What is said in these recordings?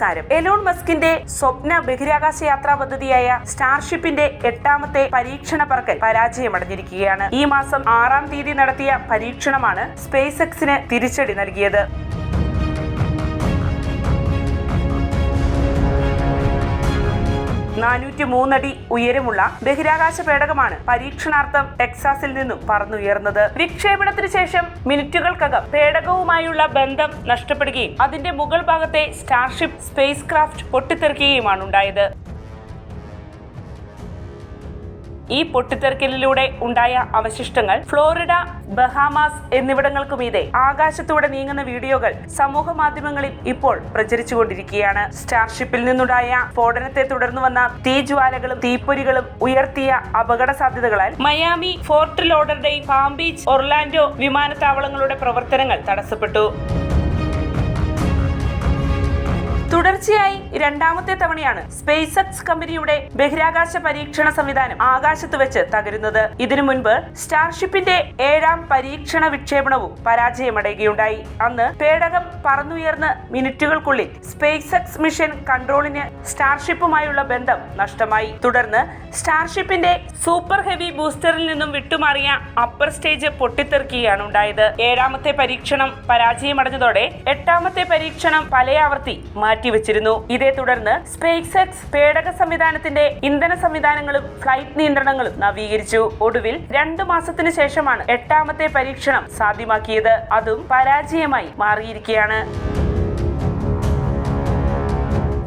നമസ്കാരം. എലോൺ മസ്കിന്റെ സ്വപ്ന ബഹിരാകാശ യാത്രാ പദ്ധതിയായ സ്റ്റാർഷിപ്പിന്റെ എട്ടാമത്തെ പരീക്ഷണ പറക്കൽ പരാജയമടഞ്ഞിരിക്കുകയാണ്. ഈ മാസം ആറാം തീയതി നടത്തിയ പരീക്ഷണമാണ് സ്പേസ് എക്സിന് തിരിച്ചടി നൽകിയത്. നാനൂറ്റി മൂന്നടി ഉയരമുള്ള ബഹിരാകാശ പേടകമാണ് പരീക്ഷണാർത്ഥം ടെക്സാസിൽ നിന്നും പറന്നുയർന്നത്. വിക്ഷേപണത്തിന് ശേഷം മിനിറ്റുകൾക്കകം പേടകവുമായുള്ള ബന്ധം നഷ്ടപ്പെടുകയും അതിന്റെ മുകൾ ഭാഗത്തെ സ്റ്റാർഷിപ്പ് സ്പേസ് ക്രാഫ്റ്റ് പൊട്ടിത്തെറിക്കുകയുമാണ് ഉണ്ടായത്. ഈ പൊട്ടിത്തെറിക്കലിലൂടെ ഉണ്ടായ അവശിഷ്ടങ്ങൾ ഫ്ലോറിഡ ബഹാമാസ് എന്നിവിടങ്ങൾക്കു മീതെ ആകാശത്തൂടെ നീങ്ങുന്ന വീഡിയോകൾ സമൂഹ മാധ്യമങ്ങളിൽ ഇപ്പോൾ പ്രചരിച്ചുകൊണ്ടിരിക്കുകയാണ്. സ്റ്റാർഷിപ്പിൽ നിന്നുണ്ടായ സ്ഫോടനത്തെ തുടർന്ന് വന്ന തീജ്വാലകളും തീപ്പൊരികളും ഉയർത്തിയ അപകട സാധ്യതകളാൽ മയാമി ഫോർട്ട് ലോഡർഡെയും പാം ബീച്ച് ഒർലാൻഡോ വിമാനത്താവളങ്ങളുടെ പ്രവർത്തനങ്ങൾ തടസ്സപ്പെട്ടു. തുടർച്ചയായി രണ്ടാമത്തെ തവണയാണ് സ്പേസ് എക്സ് കമ്പനിയുടെ ബഹിരാകാശ പരീക്ഷണ സംവിധാനം ആകാശത്ത് വെച്ച് തകരുന്നത്. ഇതിനു മുൻപ് സ്റ്റാർഷിപ്പിന്റെ ഏഴാം പരീക്ഷണ വിക്ഷേപണവും പരാജയമടയുകയുണ്ടായി. അന്ന് പേടകം പറന്നുയർന്ന് മിനിറ്റുകൾക്കുള്ളിൽ സ്പേസ് എക്സ് മിഷൻ കൺട്രോളിന് സ്റ്റാർഷിപ്പുമായുള്ള ബന്ധം നഷ്ടമായി. തുടർന്ന് സ്റ്റാർഷിപ്പിന്റെ സൂപ്പർ ഹെവി ബൂസ്റ്ററിൽ നിന്നും വിട്ടുമാറിയ അപ്പർ സ്റ്റേജ് പൊട്ടിത്തെറിക്കുകയാണ് ഉണ്ടായത് ഏഴാമത്തെ പരീക്ഷണം പരാജയമടഞ്ഞതോടെ എട്ടാമത്തെ പരീക്ഷണം പലയാവർത്തി മാറ്റിവെച്ചിരുന്നു ഇതേ തുടർന്ന് സ്പേസ് എക്സ് പേടക സംവിധാനത്തിന്റെ ഇന്ധന സംവിധാനങ്ങളും ഫ്ലൈറ്റ് നിയന്ത്രണങ്ങളും നവീകരിച്ചു. ഒടുവിൽ രണ്ടു മാസത്തിനു ശേഷമാണ് എട്ടാമത്തെ പരീക്ഷണം സാധ്യമാക്കിയത്. അതും പരാജയമായി മാറിയിരിക്കുകയാണ്.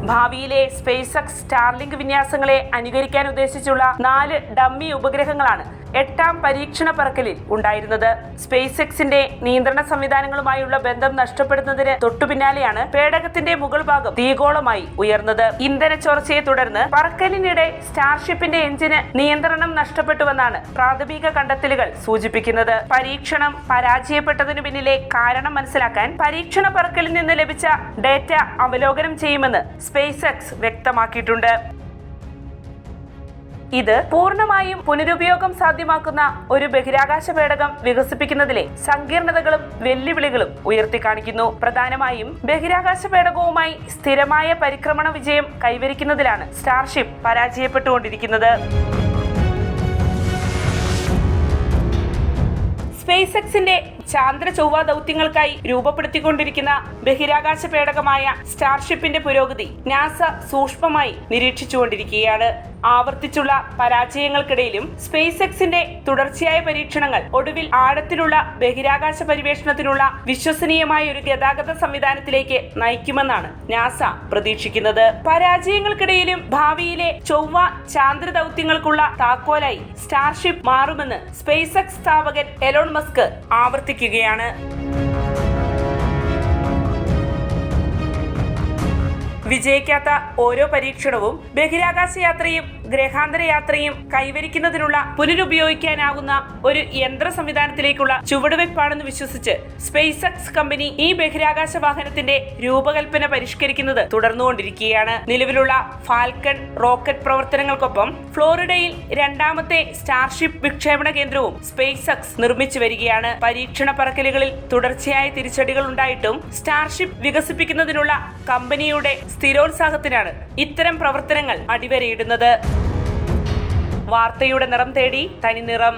ഭാവിയിലെ സ്പേസ് എക്സ് സ്റ്റാർലിങ്ക് വിന്യാസങ്ങളെ അനുകരിക്കാൻ ഉദ്ദേശിച്ചുള്ള നാല് ഡമ്മി ഉപഗ്രഹങ്ങളാണ് എട്ടാം പരീക്ഷണ പറക്കലിൽ ഉണ്ടായിരുന്നത്. സ്പേസ് എക്സിന്റെ നിയന്ത്രണ സംവിധാനങ്ങളുമായുള്ള ബന്ധം നഷ്ടപ്പെടുന്നതിന് തൊട്ടു പിന്നാലെയാണ് പേടകത്തിന്റെ മുകൾ ഭാഗം തീഗോളമായി ഉയർന്നത്. ഇന്ധന ചോർച്ചയെ തുടർന്ന് പറക്കലിനിടെ സ്റ്റാർഷിപ്പിന്റെ എഞ്ചിന് നിയന്ത്രണം നഷ്ടപ്പെട്ടുവെന്നാണ് പ്രാഥമിക കണ്ടെത്തലുകൾ സൂചിപ്പിക്കുന്നത്. പരീക്ഷണം പരാജയപ്പെട്ടതിനു പിന്നിലെ കാരണം മനസ്സിലാക്കാൻ പരീക്ഷണ പറക്കലിൽ നിന്ന് ലഭിച്ച ഡേറ്റ അവലോകനം ചെയ്യുമെന്ന് സ്പേസ് എക്സ് വ്യക്തമാക്കിയിട്ടുണ്ട്. ഇത് പൂർണമായും പുനരുപയോഗം സാധ്യമാക്കുന്ന ഒരു ബഹിരാകാശ പേടകം വികസിപ്പിക്കുന്നതിലെ സങ്കീർണതകളും വെല്ലുവിളികളും ഉയർത്തിക്കാണിക്കുന്നു. പ്രധാനമായും ബഹിരാകാശ പേടകവുമായി സ്ഥിരമായ പരിക്രമണ വിജയം കൈവരിക്കുന്നതിലാണ് സ്റ്റാർഷിപ്പ് പരാജയപ്പെട്ടുകൊണ്ടിരിക്കുന്നത്. സ്പേസ് എക്സിന്റെ ചാന്ദ്ര ചൊവ്വ ദൗത്യങ്ങൾക്കായി രൂപപ്പെടുത്തിക്കൊണ്ടിരിക്കുന്ന ബഹിരാകാശ പേടകമായ സ്റ്റാർഷിപ്പിന്റെ പുരോഗതി നാസ സൂക്ഷ്മമായി നിരീക്ഷിച്ചുകൊണ്ടിരിക്കുകയാണ്. ആവർത്തിച്ചുള്ള പരാജയങ്ങൾക്കിടയിലും സ്പേസ് എക്സിന്റെ തുടർച്ചയായ പരീക്ഷണങ്ങൾ ഒടുവിൽ ആഴത്തിലുള്ള ബഹിരാകാശ പരിവേഷണത്തിനുള്ള വിശ്വസനീയമായ ഒരു ഗതാഗത സംവിധാനത്തിലേക്ക് നയിക്കുമെന്നാണ് നാസ പ്രതീക്ഷിക്കുന്നത്. പരാജയങ്ങൾക്കിടയിലും ഭാവിയിലെ ചൊവ്വ ചാന്ദ്ര ദൗത്യങ്ങൾക്കുള്ള താക്കോലായി സ്റ്റാർഷിപ്പ് മാറുമെന്ന് സ്പേസ് എക്സ് സ്ഥാപകൻ എലോൺ മസ്ക് ആവർത്തിക്കുകയാണ്. വിജയിക്കാത്ത ഓരോ പരീക്ഷണവും ബഹിരാകാശ യാത്രയും ഗ്രഹാന്തര യാത്രയും കൈവരിക്കുന്നതിനുള്ള പുനരുപയോഗിക്കാനാകുന്ന ഒരു യന്ത്ര സംവിധാനത്തിലേക്കുള്ള ചുവടുവെപ്പാണെന്ന് വിശ്വസിച്ച് സ്പേസ് എക്സ് കമ്പനി ഈ ബഹിരാകാശ വാഹനത്തിന്റെ രൂപകൽപ്പന പരിഷ്കരിക്കുന്നത് തുടർന്നുകൊണ്ടിരിക്കുകയാണ്. നിലവിലുള്ള ഫാൽക്കൺ റോക്കറ്റ് പ്രവർത്തനങ്ങൾക്കൊപ്പം ഫ്ലോറിഡയിൽ രണ്ടാമത്തെ സ്റ്റാർഷിപ്പ് വിക്ഷേപണ കേന്ദ്രവും സ്പേസ് എക്സ് നിർമ്മിച്ചു വരികയാണ്. പരീക്ഷണ പറക്കലുകളിൽ തുടർച്ചയായ തിരിച്ചടികൾ ഉണ്ടായിട്ടും സ്റ്റാർഷിപ്പ് വികസിപ്പിക്കുന്നതിനുള്ള കമ്പനിയുടെ സ്ഥിരോത്സാഹത്തിനാണ് ഇത്തരം പ്രവർത്തനങ്ങൾ അടിവരയിടുന്നത്. വാർത്തയുടെ നിറം തേടി തനി നിറം